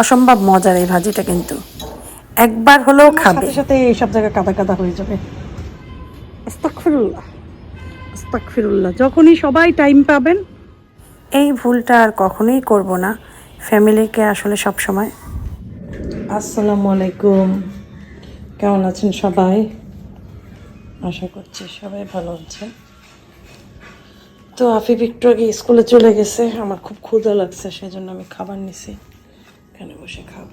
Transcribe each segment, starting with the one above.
অসম্ভব মজার এই ভাজিটা কিন্তু। একবার হলেও খাবে। সাথে সাথে এইসব জায়গায় কাদা কাদা হয়ে যাবে। আস্তাকফিরুল্লাহ আস্তাকফিরুল্লাহ যখনই সবাই টাইম পাবেন। এই ভুলটা আর কখনোই করব না। ফ্যামিলিকে আসলে সব সময়। আসসালামু আলাইকুম। কেমন আছেন সবাই? আশা করছি সবাই ভালো আছেন। তো আফিফ একটু আগে স্কুলে চলে গেছে। আমার খুব ক্ষুধা লাগছে সেই জন্য আমি খাবার নিছি। এখানে বসে খাব।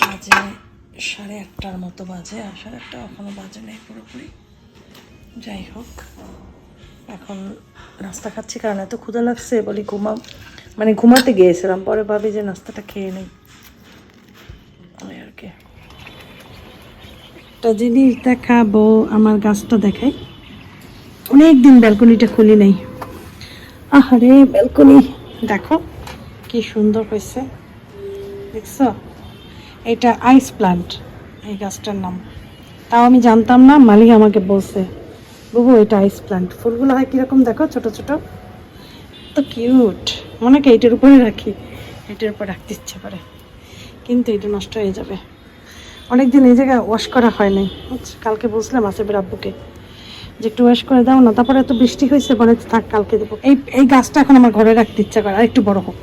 বাজে সাড়ে আটটার মতো বাজে, আর সাড়ে আটটা এখনও বাজে নেই পুরোপুরি। যাই হোক, এখন নাস্তা খাচ্ছি কারণ এত ক্ষুধা লাগছে, বলি ঘুমাম মানে ঘুমাতে গিয়েছিলাম, পরে ভাবি যে নাস্তাটা খেয়ে নেই। আর কি। একটা জিনিস দেখাবো, আমার গাছটা দেখাই। অনেক দিন ব্যালকনিটা খুলি নাই। আহারে, ব্যালকনি, দেখো। কি সুন্দর হয়েছে। দেখছ? এটা আইস প্লান্ট এই গাছটার নাম। তাও আমি জানতাম না, মালিক আমাকে বলছে, বুবু, এটা আইস প্লান্ট ফুলগুলো হয় কীরকম দেখো, ছোট ছোট। তো কিউট মনে হয় এইটার উপরে রাখি। এটার উপর রাখতে ইচ্ছে করে। কিন্তু এটা নষ্ট হয়ে যাবে। অনেকদিন এই জায়গায় ওয়াশ করা হয় নাই কালকে বলছিলাম আসেবের আব্বুকে যে একটু ওয়াশ করে দাও না, তারপরে এত বৃষ্টি হয়েছে, বলে থাক, কালকে দেবো। এই এই গাছটা এখন আমার ঘরে রাখতে ইচ্ছা করে, আর একটু বড় হোক।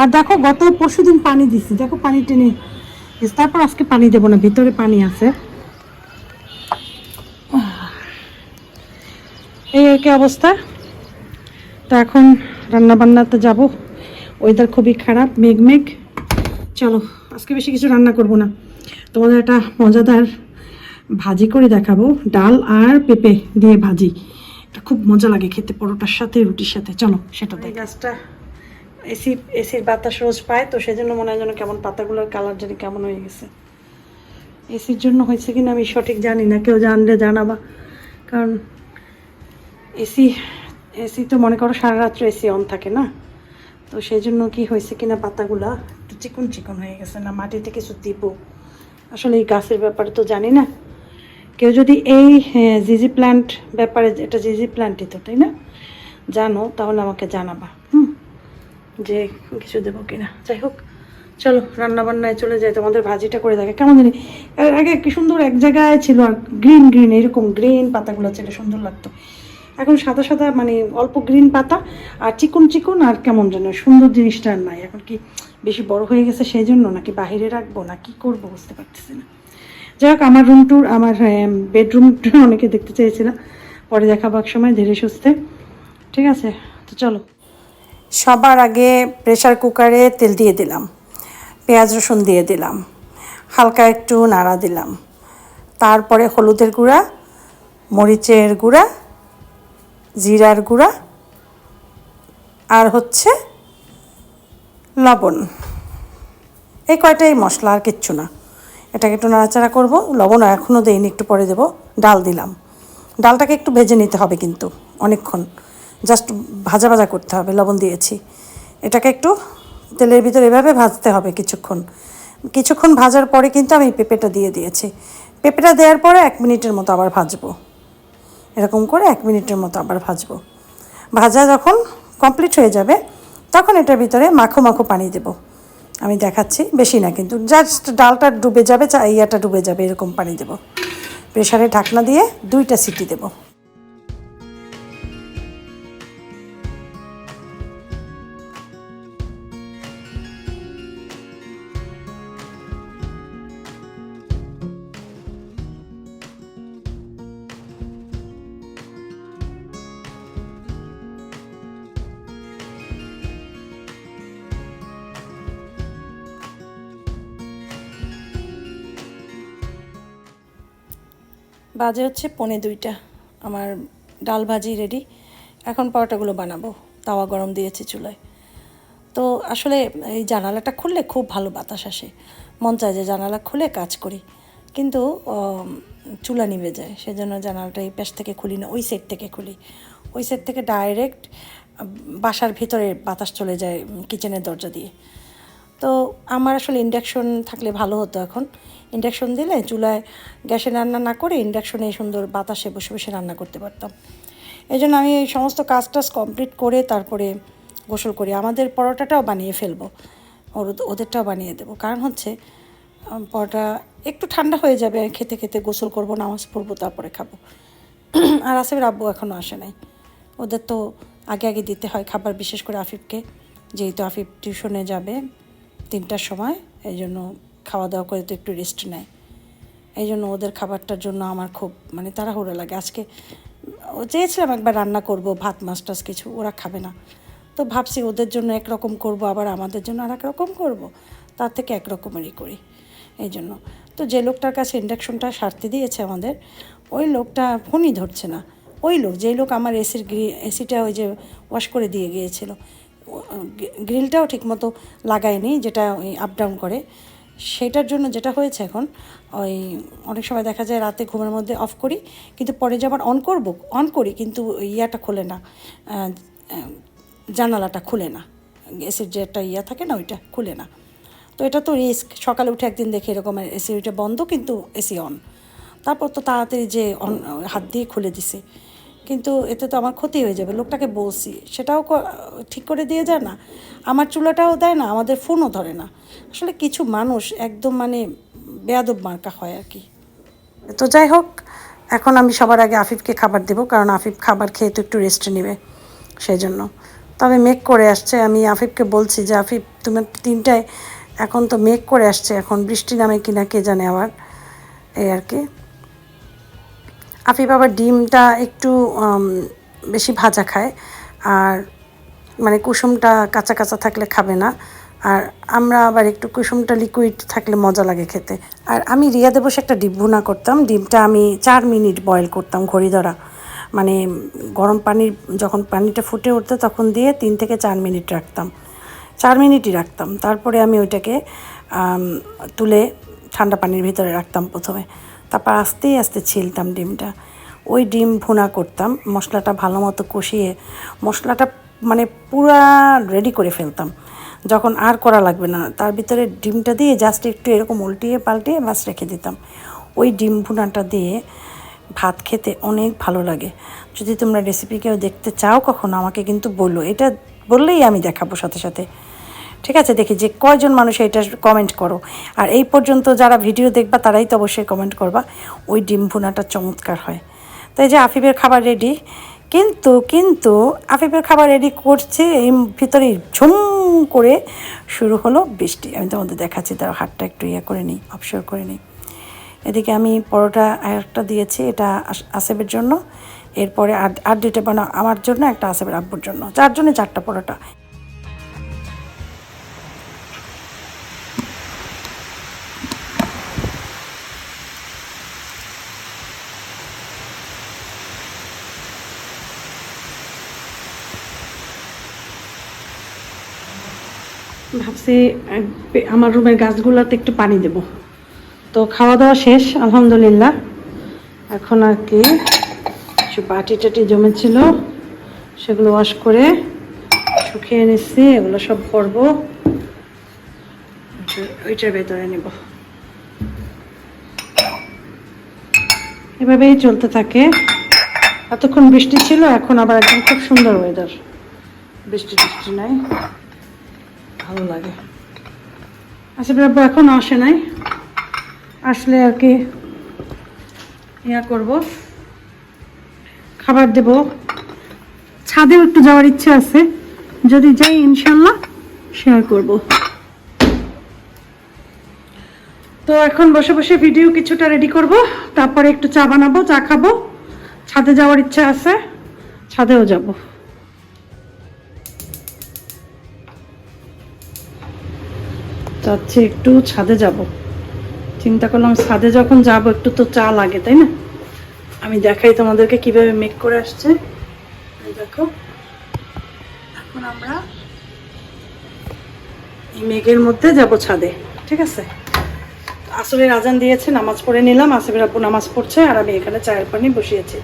আর দেখো, গত পরশু দিন পানি দিছি। দেখো, পানি টেনে। তারপর আজকে পানি দেবো না, ভিতরে পানি আছে। এই কি অবস্থা। তো এখন রান্না বান্নাতে যাব। ওয়েদার খুবই খারাপ, মেঘ মেঘ। চলো, আজকে বেশি কিছু রান্না করব না। তোমাদের একটা মজাদার ভাজি করে দেখাবো। ডাল আর পেঁপে দিয়ে ভাজি। এটা খুব মজা লাগে খেতে, পরোটার সাথে, রুটির সাথে। চলো, সেটা গাছটা এসি, এসির বাতাস রোজ পায়, তো সেজন্য মনে হয় যেন কেমন পাতাগুলোর কালার জানি কেমন হয়ে গেছে। এসির জন্য হয়েছে কিনা আমি সঠিক জানি না, কেউ জানলে জানাবা। কারণ এসি এসি তো মনে করো সারা রাত্র এসি অন থাকে না। তো সেই জন্য কি হয়েছে কিনা পাতাগুলা একটু চিকন চিকন হয়ে গেছে না, মাটিতে কিছু দিব। আসলে এই গাছের ব্যাপারে তো জানি না। কেউ যদি এই জিজি প্ল্যান্ট ব্যাপারে, এটা জিজি প্ল্যান্টই তো, তাই না? জানো, তাহলে আমাকে জানাবা, হুম? যে কিছু দেবো কিনা। যাই হোক, চলো রান্না বান্নায় চলে যাই, তোমাদের ভাজিটা করে দেখে। কেমন জানি আগে কি সুন্দর এক জায়গায় ছিল, আর গ্রিন গ্রিন এরকম গ্রিন পাতাগুলো ছিল, সুন্দর লাগতো। এখন সাদা সাদা মানে অল্প গ্রিন পাতা, আর চিকন চিকন, আর কেমন যেন সুন্দর জিনিসটা আর নাই। এখন কি বেশি বড় হয়ে গেছে সেই জন্য নাকি বাইরে রাখব, না কি করব বুঝতে পারতেছি না। যাই হোক, আমার রুম টুর আমার বেডরুম অনেকে দেখতে চেয়েছিলাম পরে দেখাবো এক সময়, ধীরে সুস্থে। ঠিক আছে, তো চলো। সবার আগে প্রেশার কুকারে তেল দিয়ে দিলাম, পেঁয়াজ রসুন দিয়ে দিলাম, হালকা একটু নাড়া দিলাম, তারপরে হলুদের গুঁড়া, মরিচের গুঁড়া, জিরার গুঁড়া আর হচ্ছে লবণ। এই কয়টাই মশলা আর কিচ্ছু না। এটাকে একটু নাড়াচাড়া করব লবণ এখনও দেইনি, একটু পরে দেবো, ডাল দিলাম। ডালটাকে একটু ভেজে নিতে হবে কিন্তু, অনেকক্ষণ। জাস্ট ভাজা ভাজা করতে হবে, লবণ দিয়েছি। এটাকে একটু তেলের ভিতরে এভাবে ভাজতে হবে কিছুক্ষণ। কিছুক্ষণ ভাজার পরে কিন্তু আমি পেঁপেটা দিয়ে দিয়েছি। পেঁপেটা দেওয়ার পরে এক মিনিটের মতো আবার ভাজবো। এরকম করে এক মিনিটের মতো আবার ভাজবো। ভাজা যখন কমপ্লিট হয়ে যাবে, তখন এটার ভিতরে মাখো মাখো পানি দেব। আমি দেখাচ্ছি, বেশি না কিন্তু, জাস্ট ডালটা ডুবে যাবে, চা ইয়াটা ডুবে যাবে, এরকম পানি দেব। প্রেশারে ঢাকনা দিয়ে দুইটা সিটি দেব। বাজে হচ্ছে পনে দুইটা। আমার ডাল ভাজি রেডি এখন পরোটাগুলো বানাবো। তাওয়া গরম দিয়েছি চুলায়। তো আসলে এই জানালাটা খুললে খুব ভালো বাতাস আসে। মন চায় যে জানালা খুলে কাজ করি। কিন্তু চুলা নিভে যায়। সেজন্য জানালাটা এই পাশ থেকে খুলি না, ওই সেট থেকে খুলি। ওই সেট থেকে ডাইরেক্ট বাসার ভিতরে বাতাস চলে যায় কিচেনের দরজা দিয়ে। তো আমার আসলে ইন্ডাকশন থাকলে ভালো হতো এখন। ইন্ডাকশন দিলে চুলায় গ্যাসে রান্না না করে ইন্ডাকশনে সুন্দর বাতাসে বসে বসে রান্না করতে পারতাম। এই জন্য আমি এই সমস্ত কাজ টাজ কমপ্লিট করে তারপরে গোসল করি। আমাদের পরোটাটাও বানিয়ে ফেলব। ওর ওদেরটাও বানিয়ে দেবো। কারণ হচ্ছে পরোটা একটু ঠান্ডা হয়ে যাবে, খেতে খেতে গোসল করব, নামাজ পড়ব, তারপরে খাব। আর আসিফের আব্বু এখনও আসে নাই। ওদের তো আগে আগে দিতে হয় খাবার, বিশেষ করে আফিফকে। যেহেতু আফিফ টিউশনে যাবে তিনটার সময়, এই জন্য খাওয়া দাওয়া করে তো একটু রেস্ট নেয়। এই জন্য ওদের খাবারটার জন্য আমার খুব মানে তাড়াহুড়ো লাগে। আজকে ও চেয়েছিলাম একবার রান্না করব, ভাত, মাছ, টাছ কিছু, ওরা খাবে না। তো ভাবছি ওদের জন্য একরকম করব, আবার আমাদের জন্য আর রকম করব। তার থেকে এক রকমেরই করি। এই জন্য। তো যে লোকটার কাছে ইন্ডাকশনটা সারতে দিয়েছে আমাদের, ওই লোকটা ফোনই ধরছে না। ওই লোক, যেই লোক আমার এসির এসিটা ওই যে ওয়াশ করে দিয়ে গিয়েছিল। গ্রিলটাও ঠিকমতো লাগায়নি, যেটা ওই আপ ডাউন করে। সেটার জন্য যেটা হয়েছে এখন, ওই অনেক সময় দেখা যায় রাতে ঘুমের মধ্যে অফ করি, কিন্তু পরে যে অন করব অন করি, কিন্তু ইয়াটা খোলে না। জানালাটা খুলে না। এসির যে একটা ইয়া থাকে না, ওইটা খুলে না। তো এটা তো রিস্ক সকালে উঠে একদিন দেখি এরকম এসি ওইটা বন্ধ, কিন্তু এসি অন তারপর তো তাড়াতাড়ি যে অন হাত দিয়ে খুলে দিছে। কিন্তু এতে তো আমার ক্ষতি হয়ে যাবে, লোকটাকে বলছি। সেটাও ঠিক করে দিয়ে যায় না। আমার চুলাটাও দেয় না, আমাদের ফোনও ধরে না। আসলে কিছু মানুষ একদম মানে বেয়াদব মার্কা হয় আর কি। তো যাই হোক, এখন আমি সবার আগে আফিফকে খাবার দেবো, কারণ আফিফ খাবার খেয়ে তো একটু রেস্ট নেবে সেই জন্য তবে মেঘ করে আসছে, আমি আফিফকে বলছি যে, আফিফ তুমি তিনটায় এখন তো মেঘ করে আসছে, এখন বৃষ্টি নামে কিনা কে জানে আবার? এই আর কি। আফিফ আবার ডিমটা একটু বেশি ভাজা খায়। আর মানে কুসুমটা কাঁচা কাঁচা থাকলে খাবে না। আর আমরা আবার একটু কুসুমটা লিকুইড থাকলে মজা লাগে খেতে। আর আমি রিয়াদে বসে একটা ডিম ভুনা করতাম। ডিমটা আমি চার মিনিট বয়েল করতাম ঘড়ি ধরা মানে গরম পানির, যখন পানিটা ফুটে উঠতো তখন দিয়ে তিন থেকে চার মিনিট রাখতাম। চার মিনিটই রাখতাম। তারপরে আমি ওইটাকে তুলে ঠান্ডা পানির ভিতরে রাখতাম প্রথমে। তারপর আস্তে আস্তে ছিলতাম ডিমটা। ওই ডিম ভুনা করতাম, মশলাটা ভালো মতো কষিয়ে মশলাটা মানে পুরা রেডি করে ফেলতাম। যখন আর করা লাগবে না, তার ভিতরে ডিমটা দিয়ে জাস্ট একটু এরকম উল্টিয়ে পাল্টিয়ে বাস রেখে দিতাম। ওই ডিম ভুনাটা দিয়ে ভাত খেতে অনেক ভালো লাগে। যদি তোমরা রেসিপি কেউ দেখতে চাও কখনো, আমাকে কিন্তু বলল এটা বললেই আমি দেখাবো সাথে সাথে। ঠিক আছে, দেখি যে কয়জন মানুষ এটা কমেন্ট করো। আর এই পর্যন্ত যারা ভিডিও দেখবা, তারাই তো অবশ্যই কমেন্ট করবা। ওই ডিম ভুনাটা চমৎকার হয়। তো এই যে আফিফের খাবার রেডি কিন্তু কিন্তু আফিফের খাবার রেডি করছে, এই ভিতরে ঝুম করে শুরু হলো বৃষ্টি। আমি তোমাদের দেখাচ্ছি তার হাতটা একটু ইয়ে করে নিই অবসর করে নিই। এদিকে আমি পরোটা একটা দিয়েছি, এটা আস- আসেবের জন্য। এরপরে আর আর দুইটা বানা আমার জন্য, একটা আসেবের আব্বুর জন্য। চারজনে চারটা পরোটা। ভাবছি আমার রুমের গাছগুলোতে একটু পানি দেব। তো খাওয়া দাওয়া শেষ, আলহামদুলিল্লাহ। এখন আর কি, কিছু বাটি টাটি জমেছিল, সেগুলো ওয়াশ করে শুকিয়ে নিচ্ছি, এগুলো সব করব। ওইটার ভেতরে নেব। এভাবেই চলতে থাকে। এতক্ষণ বৃষ্টি ছিল, এখন আবার একদম খুব সুন্দর ওয়েদার বৃষ্টি টিষ্টি নাই। ভালো লাগে। আচ্ছা বাবু এখন আসে নাই। আসলে আর কি ইয়া করব। খাবার দেব। ছাদেও একটু যাওয়ার ইচ্ছা আছে। যদি যাই ইনশাল্লাহ শেয়ার করব। তো এখন বসে বসে ভিডিও কিছুটা রেডি করব। তারপরে একটু চা বানাবো, চা খাব। ছাদে যাওয়ার ইচ্ছা আছে, ছাদেও যাব। যাচ্ছি একটু ছাদে যাব। চিন্তা করলাম ছাদে যখন যাব, একটু তো চা লাগে, তাই না? আমি দেখাই তোমাদেরকে কীভাবে মেক করে আসছে। দেখো। এখন আমরা এই মেঘের মধ্যে যাব ছাদে, ঠিক আছে? আসরের আজান দিয়েছে, নামাজ পড়ে নিলাম। আসরের আপু নামাজ পড়ছে, আর আমি এখানে চায়ের পানি বসিয়েছি।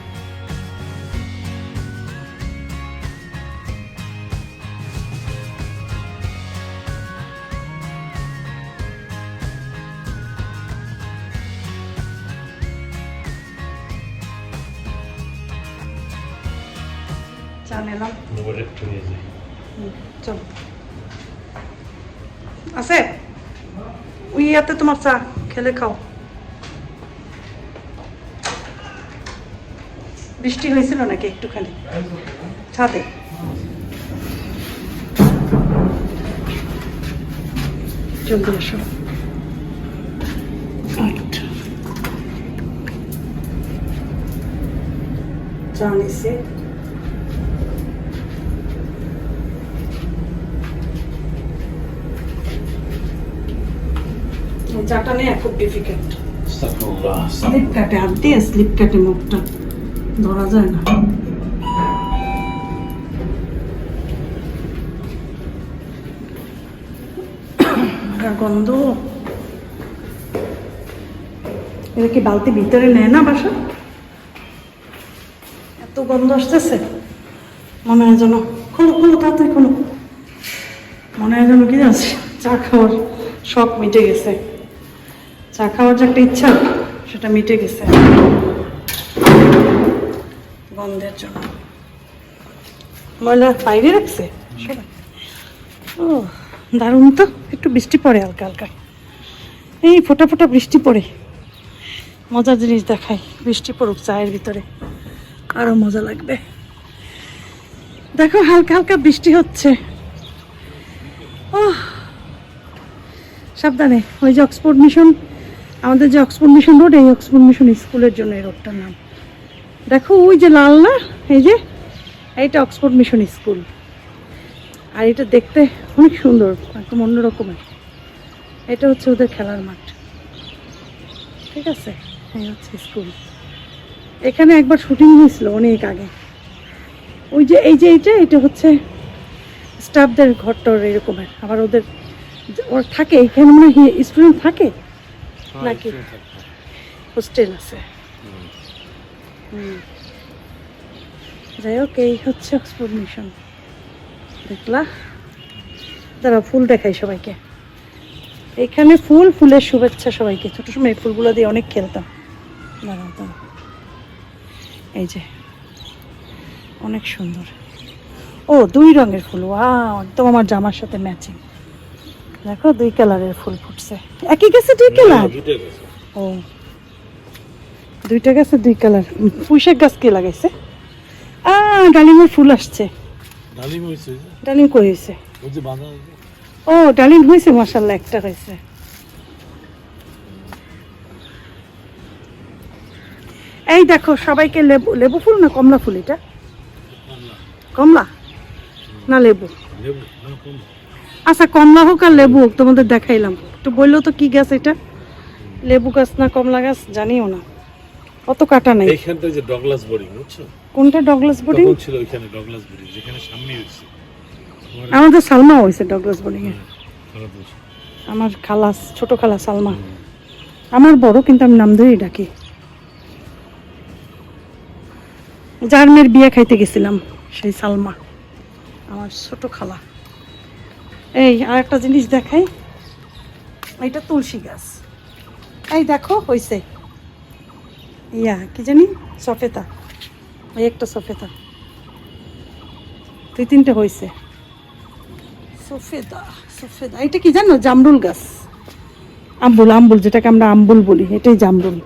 তোমার চা খেলে খাও বৃষ্টি হয়েছিল নাকি একটুখানি? ছাদে। জলদি এসো আচ্ছা। নেই খুব ডিফিকাল্ট স্লিপ কাটে হাত দিয়ে স্লিপ কাটে মুখটা। ধরা যায় না। গন্ধ। এটা কি বালতি ভিতরে নেয় না বাসা? এত গন্ধ আসতেছে। মনে হয় যেন খোলো খোলো তাড়াতাড়ি খোলো মনে হয় যেন কি জানিস চা খাওয়ার শখ মিটে গেছে। চা খাওয়ার যে একটা ইচ্ছা, সেটা মিটে গেছে। গন্ধের জন্য। ময়লা বাইরে রাখছে? ও, দারুণ তো। একটু বৃষ্টি পড়ে হালকা হালকা। এই ফোটা ফোটা বৃষ্টি পড়ে। মজার জিনিস দেখাই, বৃষ্টি পড়ুক চায়ের ভিতরে। আরও মজা লাগবে। দেখো হালকা হালকা বৃষ্টি হচ্ছে। ও সাবধানে। ওই যে অক্সফোর্ড মিশন। আমাদের যে অক্সফোর্ড মিশন রোড এই অক্সফোর্ড মিশন স্কুলের জন্য এই রোডটার নাম। দেখো, ওই যে লাল না, এই যে, এইটা অক্সফোর্ড মিশন স্কুল আর এটা দেখতে অনেক সুন্দর, একদম অন্যরকমের এটা হচ্ছে ওদের খেলার মাঠ। ঠিক আছে? এই হচ্ছে স্কুল এখানে একবার শুটিং হয়েছিল অনেক আগে। ওই যে, এই যে এইটা, এটা হচ্ছে স্টাফদের ঘরটর এরকমের। আবার ওদের, ওর থাকে, এখানে মানে স্টুডেন্ট থাকে? নাকি? হোস্টেল আছে। হুম। যাই হোক এই হচ্ছে অক্সফোর্ড মিশন দেখলা? দাঁড়া ফুল দেখাই সবাইকে। এখানে ফুল ফুলের শুভেচ্ছা সবাইকে। ছোট সময় এই ফুলগুলো দিয়ে অনেক খেলতাম। দাঁড়াও দাঁড়াও। এই যে অনেক সুন্দর। ও দুই রঙের ফুল। ওয়াও একদম আমার জামার সাথে ম্যাচিং দেখো দুই কালারের ফুল ফুটছে। একই গেছে দুই কালার? ও। দুইটা গাছে দুই কালার। পুঁইশাক গাছ কে লাগাইছে? আ ডালিমের ফুল আসছে। ডালিম ডালিম কই বাঁধা ও ডালিম হয়েছে মাসাল্লাহ একটা হয়েছে এই দেখো সবাইকে লেবু লেবু ফুল না কমলা ফুল এটা? কমলা। না লেবু। লেবু না কোন আচ্ছা কমলা হোক আর লেবু হোক তোমাদের দেখাইলাম। একটু বলল তো কি গাছ এটা? লেবু গাছ না কমলা গাছ জানিও না। অত কাটা নাই। এইখানটা যে ডগলাস বোরিং বুঝছ? কোনটা ডগলাস তখন ছিল ওইখানে ডগলাস বোরিং যেখানে সামনে হয়েছে। আমাদের সালমা হয়েছে ডগলাস বোর্ডিং এ। আমার খালাস ছোট খালা সালমা। আমার বড় কিন্তু আমি নাম ধরেই ডাকি। যার মেয়ের বিয়ে খাইতে গেছিলাম সেই সালমা। আমার ছোট খালা। এই আর একটা জিনিস দেখাই। এটা তুলসী গাছ। এই দেখো, হইছে। ইয়া, কি জানি? সফেতা। এই একটা সফেতা। দুই তিনটে হয়েছে সফেদা সফেদা এটা কি জানো? জামরুল গাছ। আম্বুল আম্বুল, যেটাকে আমরা আম্বুল বলি, এটাই জামরুল।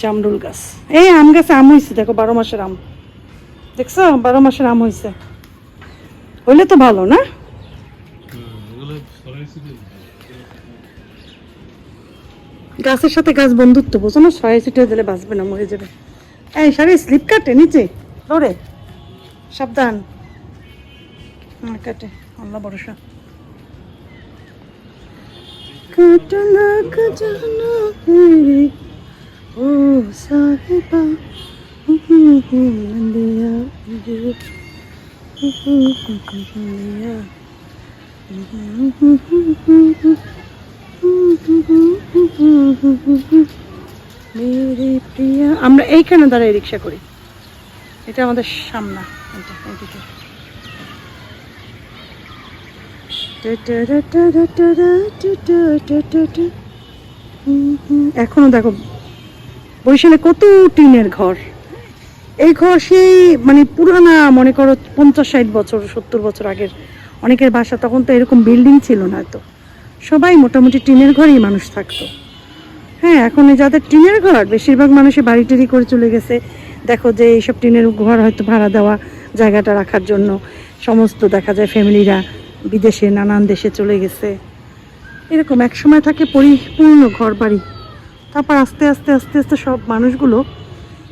জামরুল গাছ। এই আম গাছে আম হয়েছে দেখো, বারো মাসের আম। দেখছ? বারো মাসের আম হয়েছে হইলে তো ভালো, না? গাছের সাথে গাছ বন্ধুত্ব, বোঝো না? ছয় সিটে দিলে বাঁচবে না, মরে যাবে। এই সারি স্লিপ কাটে নিচে? ধরে। সাবধান। কাটে। আল্লাহ ভরসা। কাটনা ও সাহেবা নন্দিয়া নন্দিয়া মেরে প্রিয়া আমরা এইখানে দাঁড়াই রিক্সা করি। এটা আমাদের সামনা। এখনও দেখো, বরিশালে কত টিনের ঘর। এই ঘর সেই মানে পুরানা, মনে করো, পঞ্চাশ ষাট বছর, সত্তর বছর আগের অনেকের বাসা তখন তো এরকম বিল্ডিং ছিল না তো। সবাই মোটামুটি টিনের ঘরেই মানুষ থাকতো। হ্যাঁ এখন যাদের টিনের ঘর, বেশিরভাগ মানুষই বাড়ি টেরি করে চলে গেছে। দেখো যে এইসব টিনের ঘর হয়তো ভাড়া দেওয়া, জায়গাটা রাখার জন্য। সমস্ত দেখা যায় ফ্যামিলিরা বিদেশে, নানান দেশে চলে গেছে। এরকম এক সময় থাকে পরিপূর্ণ ঘর বাড়ি তারপর আস্তে আস্তে আস্তে আস্তে সব মানুষগুলো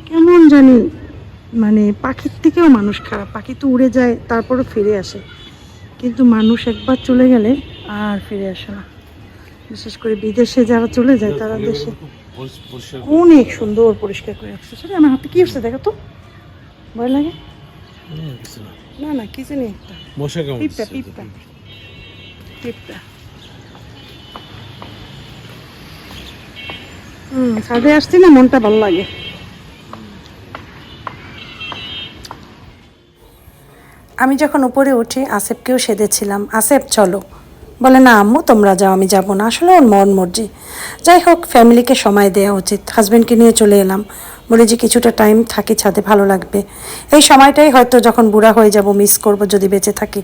কেমন জানি মানে পাখির থেকেও মানুষ খারাপ। পাখি তো উড়ে যায়, তারপরও ফিরে আসে। কিন্তু মানুষ একবার চলে গেলে আর ফিরে আসে না। বিশেষ করে বিদেশে যারা চলে যায় তারা দেশে অনেক সুন্দর পরিষ্কার করে রাখছে। সেটা আমার হাতে কি হচ্ছে দেখো তো? ভয় লাগে? না। না কি জানি একটা। দিচ্ছে? পিঁপড়া। পিঁপড়া। হুম ছাদে আসছি না মনটা ভালো লাগে। আমি যখন উপরে উঠি, আসেফকেও সেদেছিলাম আসেফ, চলো। বলে, না, আম্মু, তোমরা যাও, আমি যাব না। আসলে ওর মন মর্জি। যাই হোক, ফ্যামিলিকে সময় দেওয়া উচিত। হাজব্যান্ডকে নিয়ে চলে এলাম। বলে যে, কিছুটা টাইম থাকি, ছাদে ভালো লাগবে। এই সময়টাই হয়তো যখন বুড়া হয়ে যাব, মিস করব, যদি বেঁচে থাকি।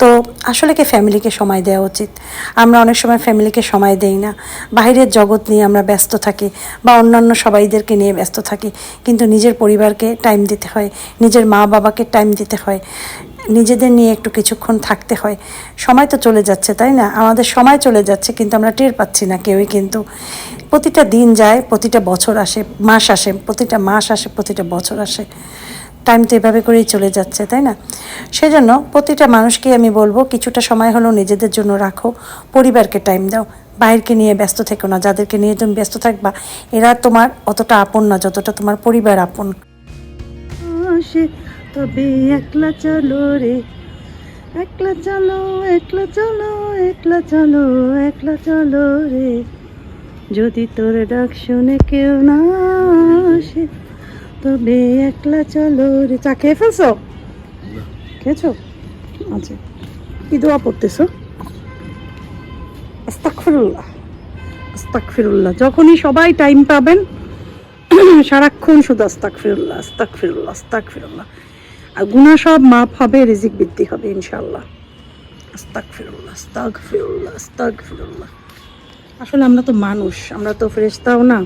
তো আসলে কি ফ্যামিলিকে সময় দেওয়া উচিত? আমরা অনেক সময় ফ্যামিলিকে সময় দেই না। বাইরের জগৎ নিয়ে আমরা ব্যস্ত থাকি বা অন্যান্য সবাইদেরকে নিয়ে ব্যস্ত থাকি। কিন্তু নিজের পরিবারকে টাইম দিতে হয়, নিজের মা বাবাকে টাইম দিতে হয়, নিজেদের নিয়ে একটু কিছুক্ষণ থাকতে হয়। সময় তো চলে যাচ্ছে, তাই না? আমাদের সময় চলে যাচ্ছে, কিন্তু আমরা টের পাচ্ছি না কেউই কিন্তু। প্রতিটা দিন যায়, প্রতিটা বছর আসে, মাস আসে, প্রতিটা মাস আসে, প্রতিটা বছর আসে। টাইম তো এভাবে করেই চলে যাচ্ছে, তাই না? সেজন্য প্রতিটা মানুষকে আমি বলব, কিছুটা সময় হলেও নিজেদের জন্য রাখো, পরিবারকে টাইম দাও, বাইরকে নিয়ে ব্যস্ত থেকো না, যাদেরকে নিয়ে তুমি ব্যস্ত থাকবা, এরা তোমার অতটা আপন না, যতটা তোমার পরিবার আপন। তবে একলা চলো রে, একলা চলো একলা চলো একলা চলো একলা চলো রে। যদি তোর ডাক শুনে কেউ না আসে তবে একলা চলো রে। চা খেয়ে ফেলছো? খেয়েছো? আচ্ছা। কি দোয়া পড়তেছো? আস্তাকফিরুল্লাহ আস্তাকফিরুল্লাহ যখনই সবাই টাইম পাবেন সারাক্ষণ শুধু আস্তাক ফিরুল্লাহ আস্তাক ফিরুল্লাহ আস্তাক ফিরুল্লাহ আর গুণা সব মাপ হবে রিজিক বৃদ্ধি হবে ইনশাল্লাহ আস্তাক ফিরুল্লাহ আস্তাক ফিরুল্লাহ আস্তাক ফিরুল্লাহ আসলে আমরা তো মানুষ আমরা তো ফেরেশতাও না।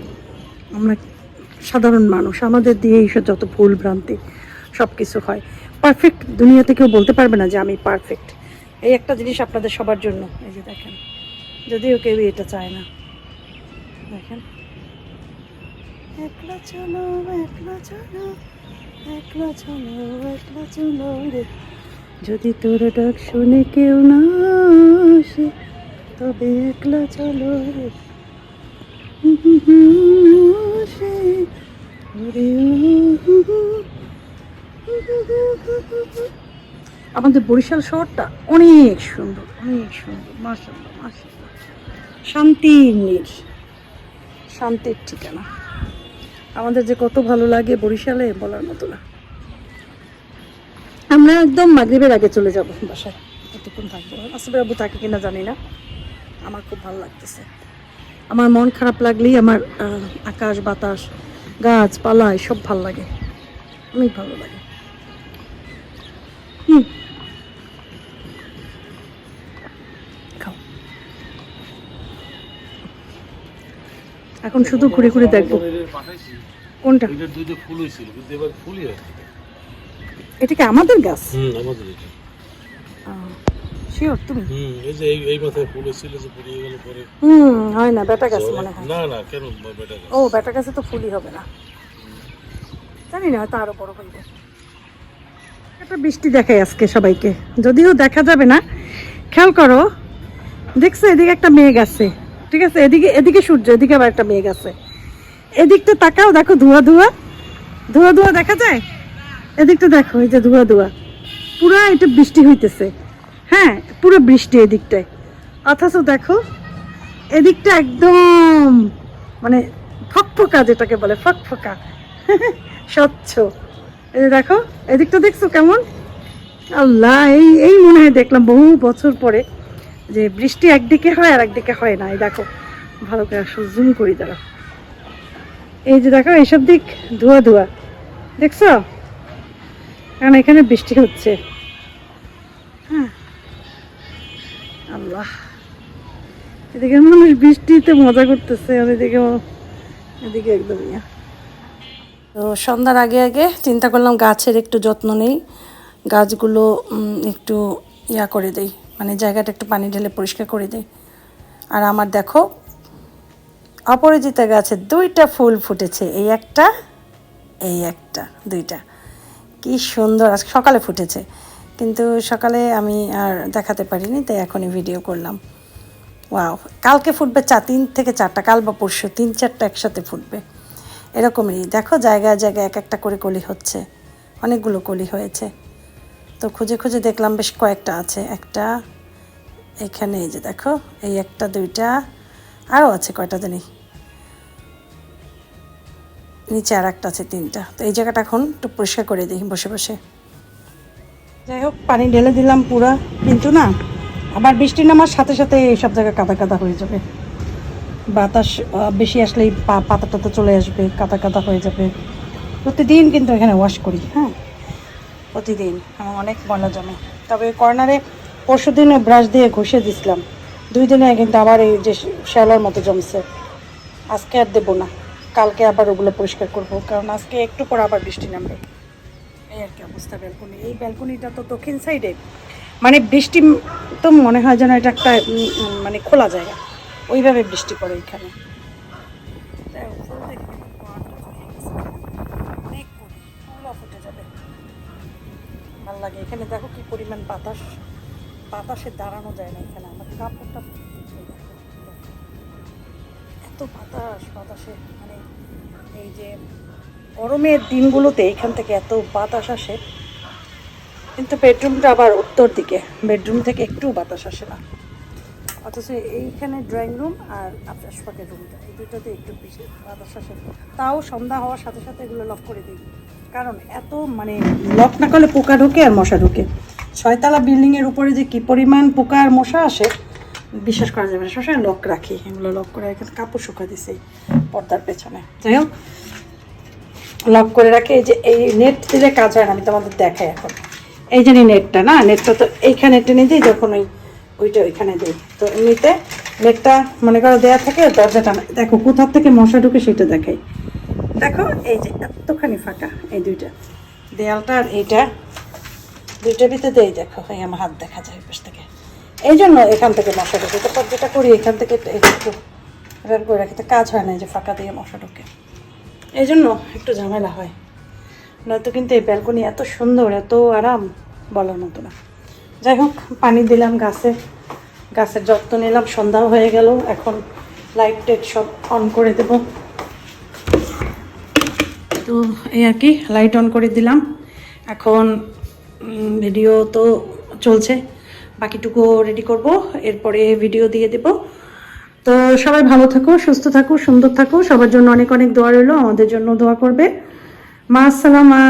আমরা সাধারণ মানুষ। আমাদের দিয়ে এইসব যত ভুল ভ্রান্তি সব কিছু হয়। পারফেক্ট দুনিয়াতে কেউ বলতে পারবে না যে আমি পারফেক্ট এই একটা জিনিস আপনাদের সবার জন্য। এই যে দেখেন, যদিও কেউ এটা চায় না। দেখেন। একলা চলো একলা চলো একলা চলো একলা চলো রে। যদি তোর ডাক শুনে কেউ না আসে, তবে একলা চলো রে। আমাদের বরিশাল শহরটা অনেক সুন্দর অনেক সুন্দর মাসাল্লাহ মাসাল্লাহ শান্তির নীর শান্তির ঠিকানা। আমাদের যে কত ভালো লাগে বরিশালে বলার মতো না। আমরা একদম মাগরিবের আগে চলে যাব বাসায়। কতক্ষণ থাকব। আসবে আবু থাকে কিনা জানি না। আমার খুব ভালো লাগতেছে। আমার মন খারাপ লাগলেই আমার আকাশ বাতাস গাছপালা সব ভালো লাগে। অনেক ভালো লাগে। হুম। এখন শুধু ঘুরে ঘুরে দেখব। কোনটা? এটার দুইটা ফুল হয়েছিল কিন্তু এবার ফুলই হয় এটা কি আমাদের গাছ? হুম আমাদের এটা। শিওর তুমি? হুম এই যে এই মাথায় ফুল যে পুড়িয়ে গেল পরে। হুম হয় না বেটা গাছ মনে হয়। না না কেন বেটা ও বেটা গাছে তো ফুলই হবে না। জানি না হয়তো আরও বড় হইবে। একটা বৃষ্টি দেখাই আজকে সবাইকে। যদিও দেখা যাবে না খেয়াল করো। দেখছ এদিকে একটা মেঘ আছে ঠিক আছে? এদিকে এদিকে সূর্য এদিকে আবার একটা মেঘ আছে। এদিকটা তাকাও দেখো ধোয়া ধোয়া। ধোয়া ধোয়া দেখা যায়? এদিকটা দেখো এই যে ধোয়া ধোয়া। পুরা এটা বৃষ্টি হইতেছে। হ্যাঁ পুরো বৃষ্টি এদিকটায়। অথচ দেখো, এদিকটা একদম মানে ফকফকা যেটাকে বলে, ফকফকা। স্বচ্ছ। এই দেখো, এদিকটা দেখছ কেমন? আল্লাহ, এই এই মনে হয় দেখলাম বহু বছর পরে যে বৃষ্টি একদিকে হয় আর একদিকে হয় না। এই দেখো, ভালো করে জুম করি দাঁড়া এই যে দেখো, এইসব দিক, ধোয়া ধোয়া। দেখছ? কারণ এখানে বৃষ্টি হচ্ছে। হ্যাঁ। আল্লাহ। এদিকে মানুষ বৃষ্টিতে মজা করতেছে, আর এদিকে এদিকে একদম তো সন্ধ্যার আগে আগে চিন্তা করলাম গাছের একটু যত্ন নেই। গাছগুলো একটু ইয়া করে দেই। মানে জায়গাটা একটু পানি ঢেলে পরিষ্কার করে দেই। আর আমার দেখো, অপরাজিতা গাছে দুইটা ফুল ফুটেছে। এই একটা এই একটা, দুইটা। কি সুন্দর আজকে সকালে ফুটেছে। কিন্তু সকালে আমি আর দেখাতে পারিনি, তাই এখনই ভিডিও করলাম। ওয়াও কালকে ফুটবে চা, তিন থেকে চারটা, কাল বা পরশু, তিন চারটা একসাথে ফুটবে। এরকমই, দেখো জায়গায় জায়গায় এক একটা করে কলি হচ্ছে, অনেকগুলো কলি হয়েছে। তো খুঁজে খুঁজে দেখলাম বেশ কয়েকটা আছে, একটা এখানে এই যে দেখো, এই একটা, দুইটা আরও আছে কয়টা জানি। নিচে আর একটা আছে, তিনটা। তো এই জায়গাটা এখন একটু পরিষ্কার করে দিই বসে বসে। যাই হোক, পানি ঢেলে দিলাম পুরা, কিন্তু না, আবার বৃষ্টি নামার সাথে সাথে সব জায়গায় কাদা কাদা হয়ে যাবে। বাতাস বেশি আসলেই পাতা টাতা চলে আসবে, কাদা কাদা হয়ে যাবে। প্রতিদিন কিন্তু এখানে ওয়াশ করি হ্যাঁ? প্রতিদিন, আমার অনেক ময়লা জমে। তবে কর্নারে পরশু দিনে ব্রাশ দিয়ে ঘষে দিছিলাম। দুই দিনে কিন্তু আবার এই যে শ্যালার মতো জমছে। আজকে আর দেবো না, কালকে আবার ওগুলো পরিষ্কার করব, কারণ আজকে একটু পর আবার বৃষ্টি নামবে। এই আর কি অবস্থা ব্যালকনি। এই ব্যালকনিটা তো দক্ষিণ সাইডে। মানে বৃষ্টি তো মনে হয় যেন এটা একটা মানে খোলা জায়গা। ওইভাবে বৃষ্টি পড়ে এখানে। ভালো লাগে। এখানে দেখো কি পরিমাণ বাতাস। বাতাসে দাঁড়ানো যায় না এখানে। আমার কাপড়টা। এত বাতাস, বাতাসে। মানে এই যে গরমের দিনগুলোতে এখান থেকে এত বাতাস আসে। কিন্তু বেডরুমটা আবার উত্তর দিকে। বেডরুম থেকে একটু বাতাস আসে না। অথচ এইখানে ড্রয়িং রুম আর আপনার শখের রুমটা। এই দুটোতে একটু বেশি বাতাস আসে। তাও সন্ধ্যা হওয়ার সাথে সাথে এগুলো লক করে দিই। কারণ এত মানে লক না করলে পোকা ঢোকে আর মশা ঢোকে। ছয়তলা বিল্ডিংয়ের উপরে যে কি পরিমাণ পোকা আর মশা আসে, বিশ্বাস করা যাবে না। সবসময় লক রাখি। এগুলো লক করে এখানে কাপড় শুকা দিছি পর্দার পেছনে। যাই হোক লক করে রাখে। এই যে এই নেট দিলে কাজ হয় না আমি তোমাদের দেখাই এখন। এই যে নেটটা না? নেটটা তো এইখানে টেনে দিই, যখন ওই, ওইটা ওইখানে দিই। তো এমনিতে নেটটা মনে করো দেওয়া থাকে দরজাটা দেখো, কোথার থেকে মশা ঢুকে সেটা দেখাই। দেখো, এই যে এতখানি ফাঁকা, এই দুইটা। দেয়ালটা আর এইটা, দুইটার ভিতরে এই দেখো, এই আমার হাত দেখা যায় পাশ থেকে। এই জন্য এখান থেকে মশা ঢুকে তারপর যেটা করি, এখান থেকে একটু করে রাখি। তো কাজ হয় না এই যে ফাঁকা দিয়ে মশা ঢুকে। এই জন্য একটু ঝামেলা হয়। নয়তো কিন্তু এই ব্যালকনি এত সুন্দর, এত আরাম বলার মতো না। যাই হোক, পানি দিলাম গাছে। গাছের যত্ন নিলাম, সন্ধ্যাও হয়ে গেল। এখন লাইট টাইট সব অন করে দেব। তো এই আর কি লাইট অন করে দিলাম। এখন ভিডিও তো চলছে। বাকিটুকু রেডি করব। এরপরে ভিডিও দিয়ে দেব। তো সবাই ভালো থাকো, সুস্থ থাকো, সুন্দর থাকো। সবার জন্য অনেক অনেক দোয়া রইল, আমাদের জন্য দোয়া করবে। মা, আসসালামা